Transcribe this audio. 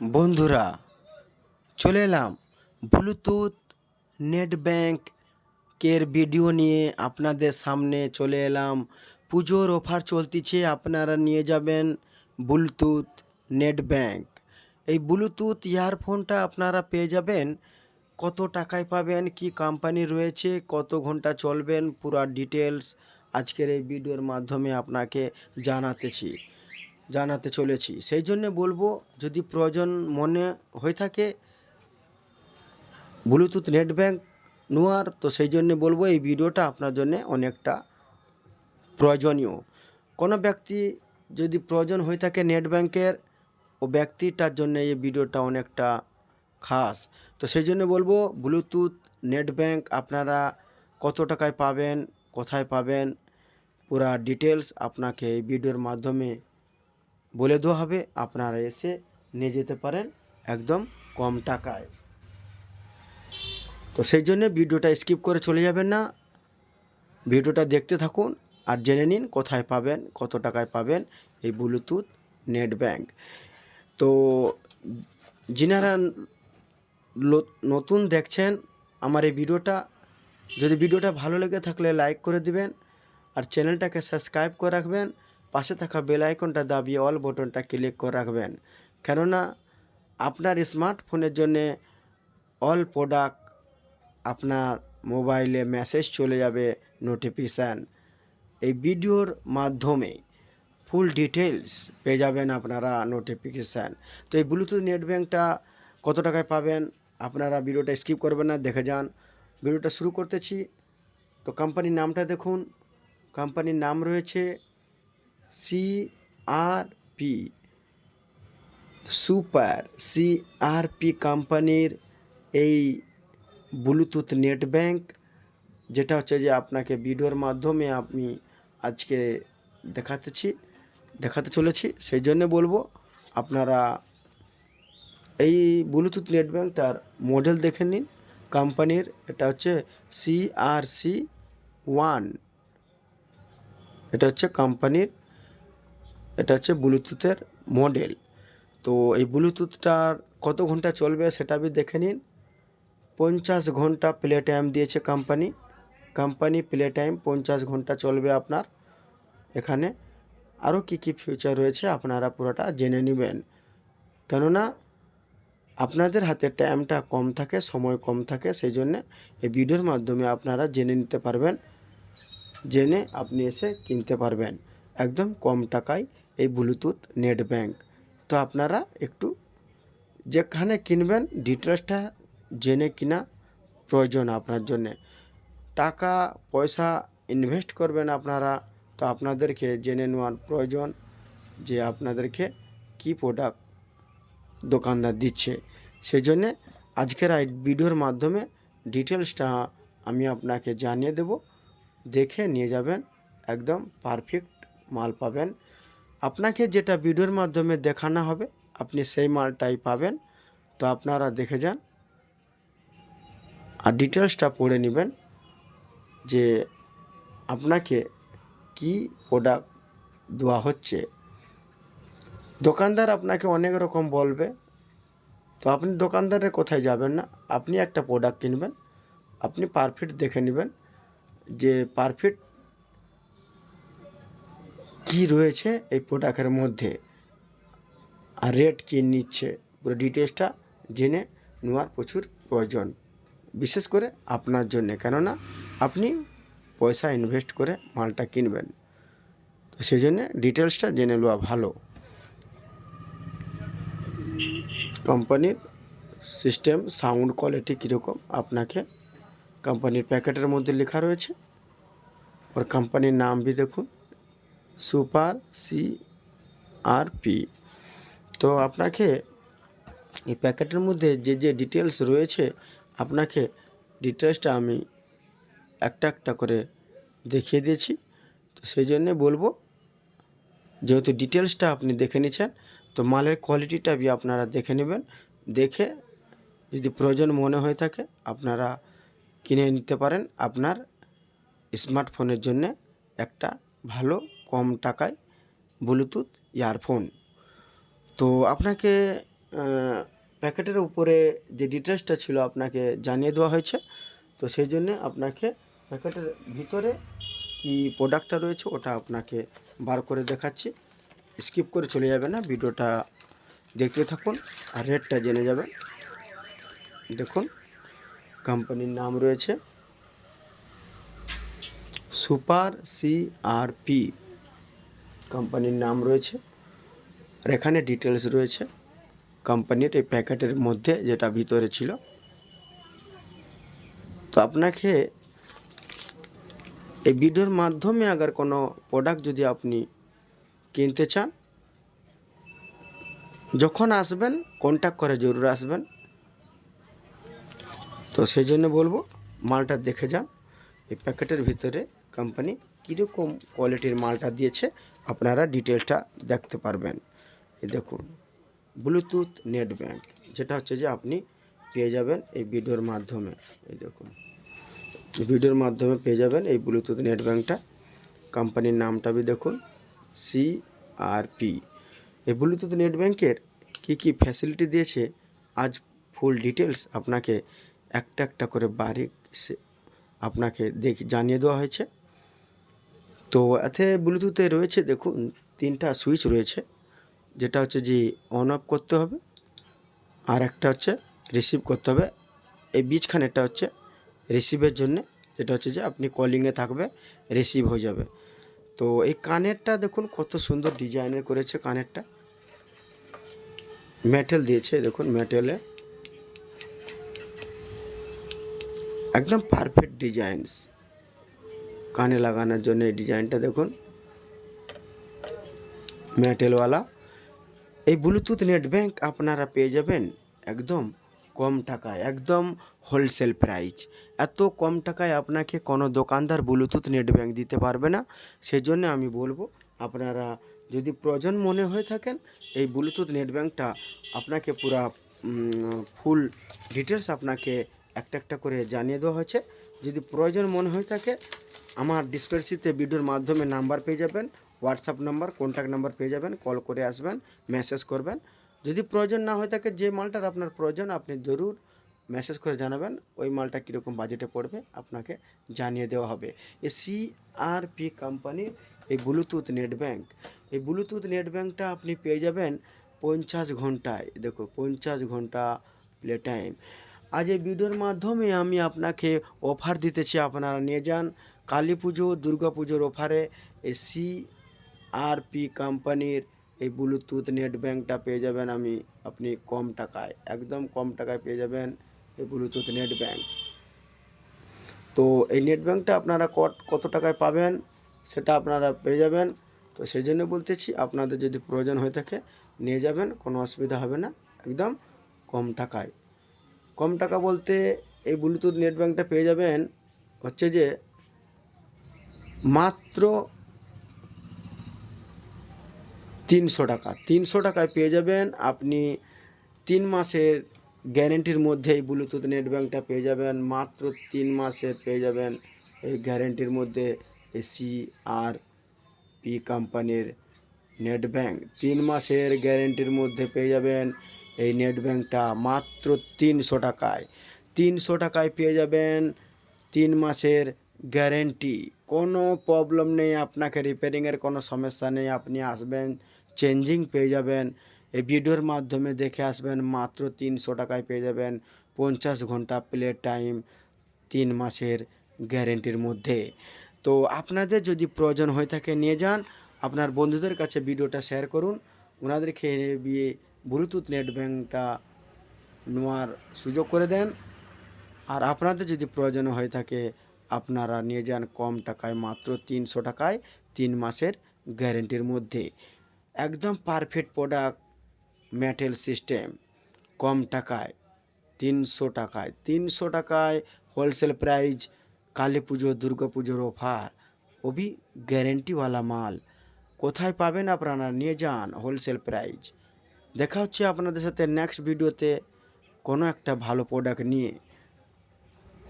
বন্ধুরা, চলে এলাম ব্লুটুথ নেট ব্যাংকের ভিডিও নিয়ে। আপনাদের সামনে চলে এলাম। পুজোর অফার চলতিছে, আপনারা নিয়ে যাবেন ব্লুটুথ নেট ব্যাংক। এই ব্লুটুথ ইয়ারফোনটা আপনারা পেয়ে যাবেন। কত টাকায় পাবেন, কি কোম্পানি রয়েছে, কত ঘণ্টা চলবেন, পুরো ডিটেলস আজকের এই ভিডিওর মাধ্যমে আপনাকে জানাতেছি। জানাতে চলেছি। সেই জন্য বলব, যদি প্রয়োজন মনে হয়ে থাকে ব্লুটুথ নেট ব্যাংক নেওয়ার, তো সেই জন্য বলব এই ভিডিওটা আপনার জন্য অনেকটা প্রয়োজনীয়। কোনো ব্যক্তি যদি প্রয়োজন হয়ে থাকে নেট ব্যাংকের ও ব্যক্তিটার জন্য এই ভিডিওটা অনেকটা খাস। তো সেই জন্য বলব ব্লুটুথ নেট ব্যাংক আপনারা কত টাকায় পাবেন, কোথায় পাবেন, পুরা ডিটেলস আপনাকে এই ভিডিওর মাধ্যমে বলে দেওয়া হবে, আপনারা এসে নিয়ে যেতে পারেন একদম কম টাকায়। তো সেই জন্য ভিডিওটা স্কিপ করে চলে যাবেন না। ভিডিওটা দেখতে থাকুন আর জেনে নিন কোথায় পাবেন, কত টাকায় পাবেন এই ব্লুটুথ নেট ব্যাংক। তো যিনারা নতুন দেখছেন আমার এই ভিডিওটা, যদি ভিডিওটা ভালো লেগে থাকলে লাইক করে দিবেন আর চ্যানেলটাকে সাবস্ক্রাইব করে রাখবেন। পাশে থাকা বেল আইকনটা দাবিয়ে অল বটনটা ক্লিক করে রাখবেন। কেননা আপনার স্মার্টফোনের জন্যে অল প্রোডাক্ট আপনার মোবাইলে মেসেজ চলে যাবে নোটিফিকেশান এই ভিডিওর মাধ্যমে ফুল ডিটেলস পেয়ে যাবেন আপনারা নোটিফিকেশান তো এই ব্লুটুথ নেট ব্যাঙ্কটা কত টাকায় পাবেন? আপনারা ভিডিওটা স্কিপ করবেন না, দেখে যান। ভিডিওটা শুরু করতেছি। তো কোম্পানির নামটা দেখুন। কোম্পানির নাম রয়েছে C R P super C R P কোম্পানির এই ব্লুটুথ নেট ব্যাংক যেটা হচ্ছে যে আপনাকে ভিডিওর মাধ্যমে আমি আজকে দেখাতেছি, দেখাতে চলেছি। সেই জন্য বলব, আপনারা এই ব্লুটুথ নেট ব্যাংকটার মডেল দেখে নিন। কোম্পানির এটা হচ্ছে সি আর সি ওয়ান এটা হচ্ছে কোম্পানির এটা হচ্ছে ব্লুটুথের মডেল। তো এই ব্লুটুথটার কত ঘণ্টা চলবে সেটা আপনি দেখে নিন। পঞ্চাশ ঘণ্টা প্লে টাইম দিয়েছে কোম্পানি কোম্পানি প্লে টাইম পঞ্চাশ ঘণ্টা চলবে আপনার। এখানে আরও কী কী ফিচার রয়েছে আপনারা পুরোটা জেনে নেবেন। কেননা আপনাদের হাতে টাইমটা কম থাকে, সময় কম থাকে সেই জন্যে এই ভিডিওর মাধ্যমে আপনারা জেনে নিতে পারবেন, জেনে আপনি এসে কিনতে পারবেন। একদম কম টাকায় এই ব্লুটুথ নেট ব্যাংক তো আপনারা একটু যেখানে কিনবেন ডিটেলসটা জেনে কিনা প্রয়োজন আপনার জন্যে। টাকা, পয়সা ইনভেস্ট করবেন আপনারা, তো আপনাদেরকে জেনে নেওয়ার প্রয়োজন যে আপনাদেরকে কি প্রোডাক্ট দোকানদার দিচ্ছে। সেই জন্যে আজকের এই ভিডিওর মাধ্যমে ডিটেলসটা আমি আপনাকে জানিয়ে দেব। দেখে নিয়ে যাবেন, একদম পারফেক্ট মাল পাবেন। আপনাকে যেটা ভিডিওর মাধ্যমে দেখানো হবে, আপনি সেই মালটাই পাবেন। তো আপনারা দেখে যান আর ডিটেলসটা পড়ে নেবেন যে আপনাকে কি প্রোডাক্ট দেওয়া হচ্ছে। দোকানদার আপনাকে অনেক রকম বলবে, তো আপনি দোকানদারের কোথায় যাবেন না, আপনি একটা প্রোডাক্ট কিনবেন, আপনি পারফেক্ট দেখে নেবেন যে পারফেক্ট কি রয়েছে এই প্রোডাক্টের মধ্যে? আর রেট কী নিচ্ছে? পুরো ডিটেলসটা জেনে নেওয়ার প্রচুর প্রয়োজন। বিশেষ করে আপনার জন্য, কেননা আপনি পয়সা ইনভেস্ট করে মালটা কিনবেন। তো সেই জন্যে ডিটেলসটা জেনে নেওয়া ভালো। কোম্পানির সিস্টেম, সাউন্ড কোয়ালিটি কীরকম আপনাকে কোম্পানির প্যাকেটের মধ্যে লেখা রয়েছে। ওর কোম্পানির নাম भी দেখুন। Super C R P. তো আপনাকে এই প্যাকেটের মধ্যে যে যে ডিটেলস রয়েছে, আপনাকে ডিটেলসটা আমি একটা একটা করে দেখিয়ে দিয়েছি। তো সেই জন্যে বলব, যেহেতু ডিটেলসটা আপনি দেখে নিচ্ছেন তো মালের কোয়ালিটিটা বি আপনারা দেখে নেবেন। দেখে যদি প্রয়োজন মনে হয়ে থাকে, আপনারা কিনে নিতে পারেন। আপনার স্মার্টফোনের জন্য একটা ভালো কম টাকায় ব্লুটুথ ইয়ারফোন। তো আপনাকে প্যাকেটের উপরে যে ডিটেলসটা ছিল আপনাকে জানিয়ে দেওয়া হয়েছে। তো সেই জন্য আপনাকে প্যাকেটের ভিতরে কি প্রোডাক্টটা রয়েছে ওটা আপনাকে বার করে দেখাচ্ছি। স্কিপ করে চলে যাবে না, ভিডিওটা দেখতে থাকুন আর রেটটা জেনে যাবেন। দেখুন, কোম্পানির নাম রয়েছে সুপার সিআরপি কোম্পানির নাম রয়েছে। আর এখানে ডিটেলস রয়েছে কোম্পানির এই প্যাকেটের মধ্যে যেটা ভিতরে ছিল। তো আপনাকে এই ভিডিওর মাধ্যমে আগার কোনো প্রোডাক্ট যদি আপনি কিনতে চান, যখন আসবেন কন্ট্যাক্ট করে জরুর আসবেন। তো সেই জন্য বলব, মালটা দেখে যান, এই প্যাকেটের ভিতরে কোম্পানি কীরকম কোয়ালিটির মালটা দিয়েছে, আপনারা ডিটেলসটা দেখতে পারবেন। এই দেখুন ব্লুটুথ নেট ব্যাঙ্ক যেটা হচ্ছে যে আপনি পেয়ে যাবেন এই ভিডিওর মাধ্যমে। এই দেখুন, ভিডিওর মাধ্যমে পেয়ে যাবেন এই ব্লুটুথ নেট ব্যাঙ্কটা কোম্পানির নামটা বি দেখুন সি আর পি এই ব্লুটুথ নেট ব্যাঙ্কের কী কী ফ্যাসিলিটি দিয়েছে, আজ ফুল ডিটেলস আপনাকে একটা একটা করে বাড়ি আপনাকে দেখ জানিয়ে দেওয়া হয়েছে। তো এতে ব্লুটুথে রয়েছে, দেখুন, তিনটা সুইচ রয়েছে, যেটা হচ্ছে যে অন অফ করতে হবে, আর একটা হচ্ছে রিসিভ করতে হবে। এই বীজখানেরটা হচ্ছে রিসিভের জন্য, যেটা হচ্ছে যে আপনি কলিংয়ে থাকবে রিসিভ হয়ে যাবে। তো এই কানেরটা দেখুন, কত সুন্দর ডিজাইনের করেছে কানেরটা। মেটেল দিয়েছে দেখুন মেটেলে একদম পারফেক্ট ডিজাইনস কানে লাগানোর জন্য এই ডিজাইনটা দেখুন। মেটেলওয়ালা। এই ব্লুটুথ নেট ব্যাংক আপনারা পেয়ে যাবেন একদম কম টাকায়, একদম হোলসেল প্রাইস এত কম টাকায় আপনাকে কোনো দোকানদার ব্লুটুথ নেট ব্যাংক দিতে পারবে না। সেজন্য আমি বলব, আপনারা যদি প্রয়োজন মনে হয়ে থাকেন, এই ব্লুটুথ নেট ব্যাংকটা আপনাকে পুরা ফুল ডিটেলস আপনাকে একটা একটা করে জানিয়ে দেওয়া হয়েছে। যদি প্রয়োজন মনে হয়ে থাকে আমার ডিসপ্লেসিতে ভিডিওর মাধ্যমে নাম্বার পেয়ে যাবেন হোয়াটসঅ্যাপ নাম্বার কন্ট্যাক্ট নাম্বার পেয়ে যাবেন কল করে আসবেন মেসেজ করবেন। যদি প্রয়োজন না হয়ে থাকে যে মালটার আপনার প্রয়োজন, আপনি জরুর মেসেজ করে জানাবেন, ওই মালটা কীরকম বাজেটে পড়বে আপনাকে জানিয়ে দেওয়া হবে। এই সিআরপি কোম্পানির এই ব্লুটুথ নেট ব্যাঙ্ক এই ব্লুটুথ নেট ব্যাঙ্কটা আপনি পেয়ে যাবেন পঞ্চাশ ঘন্টায়। দেখো, পঞ্চাশ ঘণ্টা প্লে টাইম আজ এই ভিডিওর মাধ্যমে আমি আপনাকে অফার দিতেছি, আপনারা নিয়ে যান। কালী পুজো, দুর্গা পুজোর অফারে এই সি আর পি কোম্পানির এই ব্লুটুথ নেট ব্যাঙ্কটা পেয়ে যাবেন আমি আপনি কম টাকায়, একদম কম টাকায় পেয়ে যাবেন এই ব্লুটুথ নেট ব্যাঙ্ক তো এই নেট ব্যাঙ্কটা আপনারা কত টাকায় পাবেন সেটা আপনারা পেয়ে যাবেন। তো সেই জন্য বলতেছি, আপনাদের যদি প্রয়োজন হয়ে থাকে নিয়ে যাবেন, কোনো অসুবিধা হবে না, একদম কম টাকায়। কম টাকা বলতে এই ব্লুটুথ নেট ব্যাঙ্কটা পেয়ে যাবেন হচ্ছে যে মাত্র তিনশো টাকা। তিনশো টাকায় পেয়ে যাবেন, আপনি তিন মাসের গ্যারেন্টির মধ্যে এই ব্লুটুথ নেট ব্যাঙ্কটা পেয়ে যাবেন, মাত্র তিন মাসের পেয়ে যাবেন এই গ্যারেন্টির মধ্যে এসি আর পি কোম্পানির নেট ব্যাঙ্ক তিন মাসের গ্যারেন্টির মধ্যে পেয়ে যাবেন এই নেট ব্যাঙ্কটা মাত্র তিনশো টাকায়। তিনশো টাকায় পেয়ে যাবেন তিন মাসের গ্যারেন্টি কোনো প্রবলেম নেই, আপনাকে রিপেয়ারিংয়ের কোনো সমস্যা নেই, আপনি আসবেন চেঞ্জিং পেয়ে যাবেন। এই ভিডিওর মাধ্যমে দেখে আসবেন, মাত্র তিনশো টাকায় পেয়ে যাবেন পঞ্চাশ ঘণ্টা প্লে টাইম তিন মাসের গ্যারেন্টির মধ্যে। তো আপনাদের যদি প্রয়োজন হয়ে থাকে নিয়ে যান, আপনার বন্ধুদের কাছে ভিডিওটা শেয়ার করুন। ওনাদেরকে বিয়ে ব্লুটুথ নেট ব্যাঙ্কটা নেওয়ার সুযোগ করে দেন। আর আপনাদের যদি প্রয়োজন হয়ে থাকে আপনারা নিয়ে যান কম টাকায়, মাত্র তিনশো টাকায় তিন মাসের গ্যারেন্টির মধ্যে। একদম পারফেক্ট প্রোডাক্ট, মেটেল সিস্টেম, কম টাকায় তিনশো টাকায়। তিনশো টাকায় হোলসেল প্রাইস, কালী পুজো, দুর্গা পুজোর অফার, ওবি গ্যারেন্টিওয়ালা মাল। কোথায় পাবেন আপনারা? নিয়ে যান হোলসেল প্রাইস। দেখা হচ্ছে আপনাদের সাথে নেক্সট ভিডিওতে কোনো একটা ভালো প্রোডাক্ট নিয়ে।